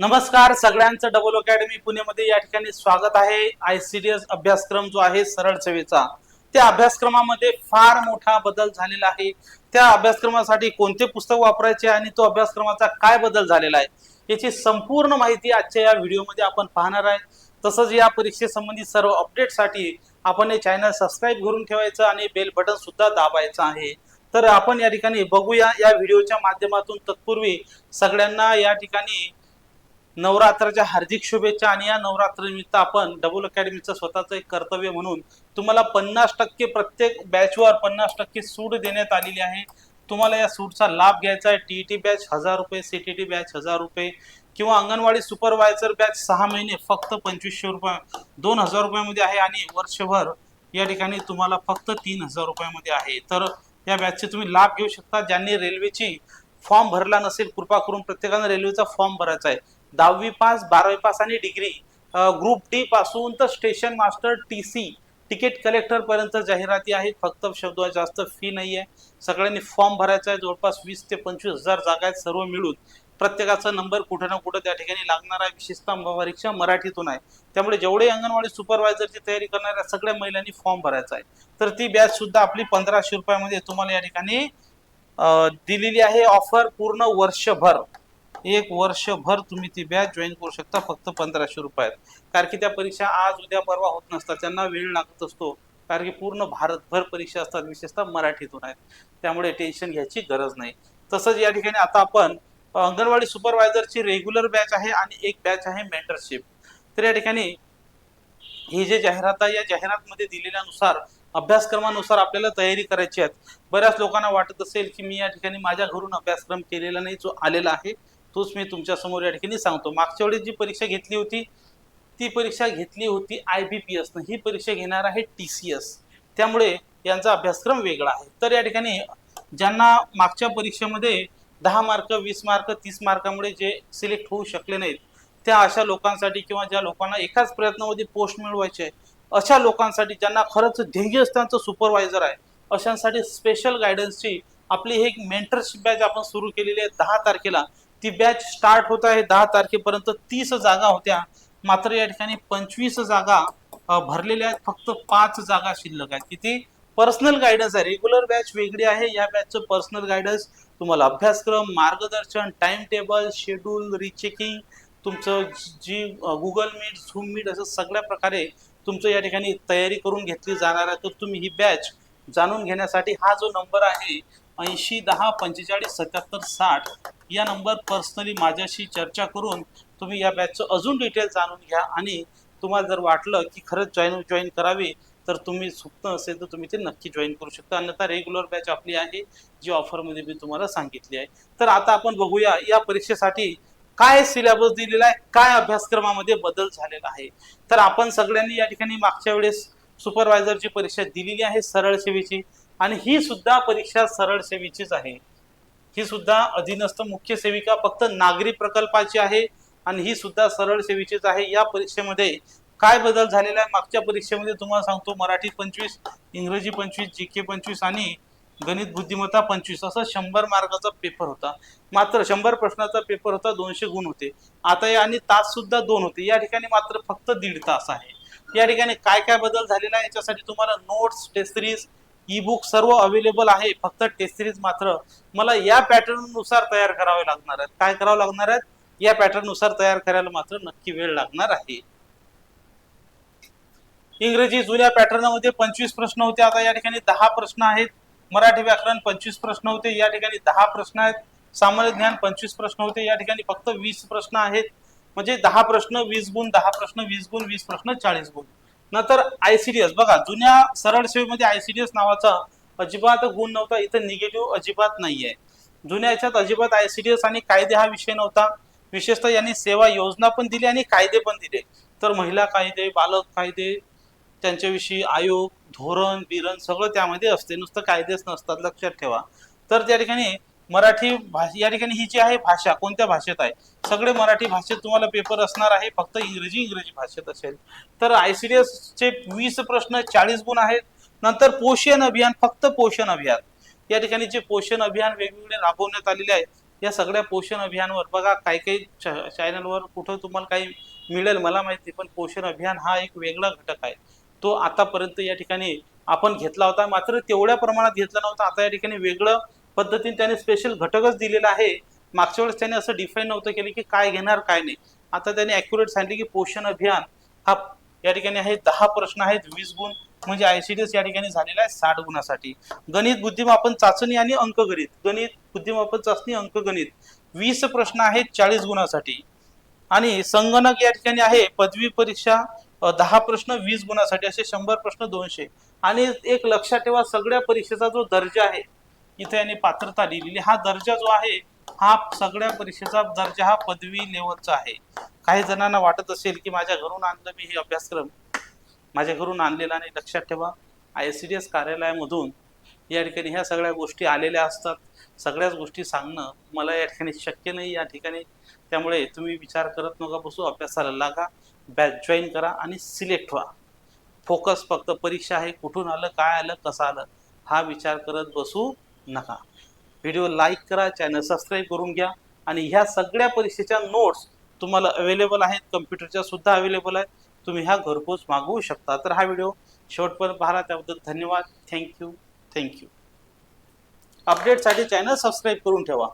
नमस्कार सगळ्यांचं double academy पुणेमध्ये या ठिकाणी स्वागत आहे. आयसीडीएस अभ्यासक्रम जो आहे सरळ सेवेचा त्या अभ्यासक्रमामध्ये फार मोठा बदल झालेला आहे. त्या अभ्यासक्रमासाठी कोणते पुस्तक वापरायचे आणि तो अभ्यासक्रमाचा काय बदल झालेला आहे याची संपूर्ण माहिती आजच्या या व्हिडिओमध्ये आपण पाहणार आहे. तसंच या परीक्षेसंबंधी सर्व अपडेटसाठी आपण हे चॅनल सबस्क्राईब करून ठेवायचं आणि बेल बटन सुद्धा दाबायचं आहे. तर आपण या ठिकाणी बघूया. या व्हिडिओच्या माध्यमातून तत्पूर्वी सगळ्यांना या ठिकाणी नवरात्राच्या हार्दिक शुभेच्छा आणि या नवरात्रनिमित्त आपण डबल अकॅडमीचं स्वतःचं एक कर्तव्य म्हणून तुम्हाला पन्नास टक्के प्रत्येक बॅचवर पन्नास टक्के सूट देण्यात आलेली आहे. तुम्हाला या सूटचा लाभ घ्यायचा आहे. टी टी बॅच हजार रुपये सी टी टी बॅच हजार रुपये किंवा अंगणवाडी सुपरवायझर बॅच सहा महिने फक्त पंचवीसशे रुपये दोन हजार रुपयामध्ये आहे आणि वर्षभर या ठिकाणी तुम्हाला फक्त तीन हजार रुपयामध्ये आहे. तर या बॅचचे तुम्ही लाभ घेऊ शकता. ज्यांनी रेल्वेची फॉर्म भरला नसेल कृपा करून प्रत्येकानं रेल्वेचा फॉर्म भरायचा आहे. दहावी पास बारावी पास आणि डिग्री ग्रुप डी पासून तर station master T C ticket collector पर्यंत जाहिराती आहेत. फक्त शब्द जास्त फी नाही आहे सगळ्यांनी फॉर्म भरायचा आहे. जवळपास वीस ते पंचवीस हजार जागा आहेत सर्व मिळून. प्रत्येकाचा नंबर कुठं ना कुठं त्या ठिकाणी लागणार आहे. विशेषतः परीक्षा मराठीतून आहे. त्यामुळे जेवढे अंगणवाडी सुपरवायझरची तयारी करणाऱ्या सगळ्या महिलांनी फॉर्म भरायचा आहे. तर ती बॅच सुद्धा आपली पंधराशे रुपयामध्ये तुम्हाला या ठिकाणी दिलेली आहे. ऑफर पूर्ण वर्षभर. एक वर्षभर तुम्ही ती बॅच जॉईन करू शकता फक्त पंधराशे रुपयात. कारण की त्या परीक्षा आज उद्या परवा होत नसतात त्यांना वेळ लागत असतो. कारण की पूर्ण भारतभर परीक्षा असतात विशेषतः मराठीतून आहेत. त्यामुळे टेन्शन घ्यायची गरज नाही. तसंच या ठिकाणी आता आपण अंगणवाडी सुपरवायझरची रेग्युलर बॅच आहे आणि एक बॅच आहे मेंटरशिप तर या ठिकाणी ही जे जाहिरात आहे या जाहिरातमध्ये दिलेल्यानुसार अभ्यासक्रमानुसार आपल्याला तयारी करायची आहे. बऱ्याच लोकांना वाटत असेल की मी या ठिकाणी माझ्या घरून अभ्यासक्रम केलेला नाही जो आलेला आहे. तोच मी तुमच्यासमोर या ठिकाणी सांगतो. मागच्या वेळेस जी परीक्षा घेतली होती ती परीक्षा घेतली होती आय बी पी एसनं ही परीक्षा घेणार आहे टी सी एस त्यामुळे यांचा अभ्यासक्रम वेगळा आहे. तर या ठिकाणी ज्यांना मागच्या परीक्षेमध्ये दहा मार्क वीस मार्क तीस मार्कामुळे जे सिलेक्ट होऊ शकले नाहीत त्या अशा लोकांसाठी किंवा ज्या लोकांना एकाच प्रयत्नामध्ये पोस्ट मिळवायचे आहे अशा लोकांसाठी ज्यांना खरंच ध्येय त्यांचं सुपरवायझर आहे अशांसाठी स्पेशल गायडन्सची आपली एक मेंटरशिप बॅच आपण सुरू केलेली आहे दहा तारखेला. ती बॅच स्टार्ट होत आहे दहा तारखेपर्यंत. तीस जागा होत्या. मात्र या ठिकाणी पंचवीस जागा भरलेल्या आहेत. फक्त पाच जागा शिल्लक आहेत. किती? पर्सनल गायडन्स आहे. रेग्युलर बॅच वेगळी आहे. या बॅचचं पर्सनल गायडन्स तुम्हाला अभ्यासक्रम मार्गदर्शन टाइम टेबल शेड्यूल रिचेकिंग तुमचं जी गुगल मीट झूम मीट असं सगळ्या प्रकारे तुमचं या ठिकाणी तयारी करून घेतली जाणार आहे. तर तुम्ही ही बॅच जाणून घेण्यासाठी हा जो नंबर आहे ऐंशी दहा पंचेचाळीस सत्याहत्तर साठ या नंबर पर्सनली माझ्याशी चर्चा करून तुम्ही या बॅचचं अजून डिटेल जाणून घ्या आणि तुम्हाला जर वाटलं की खरंच जॉईन जॉईन करावी तर तुम्ही सुप्त असेल तर तुम्ही ते नक्की जॉईन करू शकता. अन्यथा रेग्युलर बॅच आपली आहे जी ऑफरमध्ये मी तुम्हाला सांगितली आहे. तर आता आपण बघूया या परीक्षेसाठी काय सिलेबस दिलेला आहे काय अभ्यासक्रमामध्ये बदल झालेला आहे. तर आपण सगळ्यांनी या ठिकाणी मागच्या वेळेस सुपरवायझरची परीक्षा दिलेली आहे सरळ सेवेची. आणि ही सुद्धा परीक्षा सरळ सेवेचीच आहे. ही सुद्धा अधीनस्थ मुख्य सेविका फक्त नागरी प्रकल्पाची आहे आणि ही सुद्धा सरळ सेवेचीच आहे. या परीक्षेमध्ये काय बदल झालेला आहे? मागच्या परीक्षेमध्ये तुम्हाला सांगतो मराठी पंचवीस इंग्रजी पंचवीस जी के पंचवीस आणि गणित बुद्धिमत्ता पंचवीस असं शंभर मार्काचा पेपर होता. मात्र शंभर प्रश्नाचा पेपर होता दोनशे गुण होते. आता या आणि तास सुद्धा दोन होते. या ठिकाणी मात्र फक्त दीड तास आहे. या ठिकाणी काय काय बदल झालेला आहे? याच्यासाठी तुम्हाला notes test series e book सर्व अवेलेबल आहे फक्त टेस्ट सिरीज मात्र. मला या पॅटर्ननुसार तयार करावे लागणार आहेत. काय करावं लागणार आहेत? या पॅटर्ननुसार तयार करायला मात्र नक्की वेळ लागणार आहे. इंग्रजी जुन्या पॅटर्नमध्ये पंचवीस प्रश्न होते. आता या ठिकाणी दहा प्रश्न आहेत. मराठी व्याकरण पंचवीस प्रश्न होते. या ठिकाणी दहा प्रश्न आहेत. सामान्य ज्ञान पंचवीस प्रश्न होते. या ठिकाणी फक्त वीस प्रश्न आहेत. म्हणजे दहा प्रश्न वीस गुण दहा प्रश्न वीस गुण वीस प्रश्न चाळीस गुण. नंतर आयसीडीएस बघा जुन्या सरळ सेवेमध्ये आयसीडीएस नावाचा अजिबात गुण नव्हता. इथं निगेटिव्ह अजिबात नाही आहे जुन्या याच्यात अजिबात आयसीडीएस आणि कायदे हा विषय नव्हता. विशेषतः यांनी सेवा योजना पण दिली आणि कायदे पण दिले. तर महिला कायदे बालक कायदे त्यांच्याविषयी आयोग धोरण बिरण सगळं त्यामध्ये असते. नुसतं कायदेच नसतात. लक्षात ठेवा. तर त्या ठिकाणी मराठी भाषा या ठिकाणी ही जी आहे भाषा कोणत्या भाषेत आहे? सगळे मराठी भाषेत तुम्हाला पेपर असणार आहे फक्त इंग्रजी इंग्रजी भाषेत असेल. तर आय सी डी एसचे वीस प्रश्न चाळीस गुण आहेत. नंतर पोषण अभियान फक्त पोषण अभियान. या ठिकाणी जे पोषण अभियान वेगवेगळे राबवण्यात आलेले आहे या सगळ्या पोषण अभियानवर बघा काही काही च- चॅनलवर कुठं तुम्हाला काही मिळेल मला माहिती पण पोषण अभियान हा एक वेगळा घटक आहे. तो आतापर्यंत या ठिकाणी आपण घेतला होता मात्र तेवढ्या प्रमाणात घेतला नव्हता. आता या ठिकाणी वेगळं पद्धतीने त्याने स्पेशल घटकच दिलेला आहे. मागच्या वेळेस त्याने असं डिफाईन नव्हतं केलं की काय घेणार काय नाही. आता त्याने अॅक्युरेट सांगितले की पोषण अभियान हा या ठिकाणी आहे दहा प्रश्न आहेत वीस गुण म्हणजे आयसीडीएस या ठिकाणी झालेला आहे साठ गुणासाठी. गणित बुद्धिमापन चाचणी आणि अंकगणित. गणित बुद्धिमापन चाचणी अंकगणित. वीस प्रश्न आहेत चाळीस गुणासाठी. आणि संगणक या ठिकाणी आहे पदवी परीक्षा दहा प्रश्न वीस गुणासाठी असे शंभर प्रश्न दोनशे. आणि एक लक्षात ठेवा सगळ्या परीक्षेचा जो दर्जा आहे इथे यांनी पात्रता लिहिलेली. हा दर्जा जो आहे हा सगळ्या परीक्षेचा दर्जा हा पदवी लेवलचा आहे. काही जणांना वाटत असेल की माझ्या घरून आणलं मी हे अभ्यासक्रम. माझ्या घरून आणलेला आणि लक्षात ठेवा आय सी डी एस कार्यालयामधून या ठिकाणी ह्या सगळ्या गोष्टी आलेल्या असतात. सगळ्याच गोष्टी सांगणं मला या ठिकाणी शक्य नाही. या ठिकाणी त्यामुळे तुम्ही विचार करत नका बसू अभ्यासाला लागा बॅच जॉईन करा आणि सिलेक्ट व्हा. फोकस फक्त परीक्षा आहे कुठून आलं काय आलं कसं आलं हा विचार करत बसू. नका. व्हिडिओ लाईक करा चॅनल सबस्क्राईब करून घ्या आणि ह्या सगळ्या परीक्षेच्या नोट्स तुम्हाला अवेलेबल आहेत कम्प्युटरच्या सुद्धा अवेलेबल आहेत. तुम्ही ह्या घरपोच मागवू शकता. तर हा व्हिडिओ शेवटपर्यंत पाहा. त्याबद्दल धन्यवाद. थँक्यू थँक्यू अपडेटसाठी चॅनल सबस्क्राईब करून ठेवा.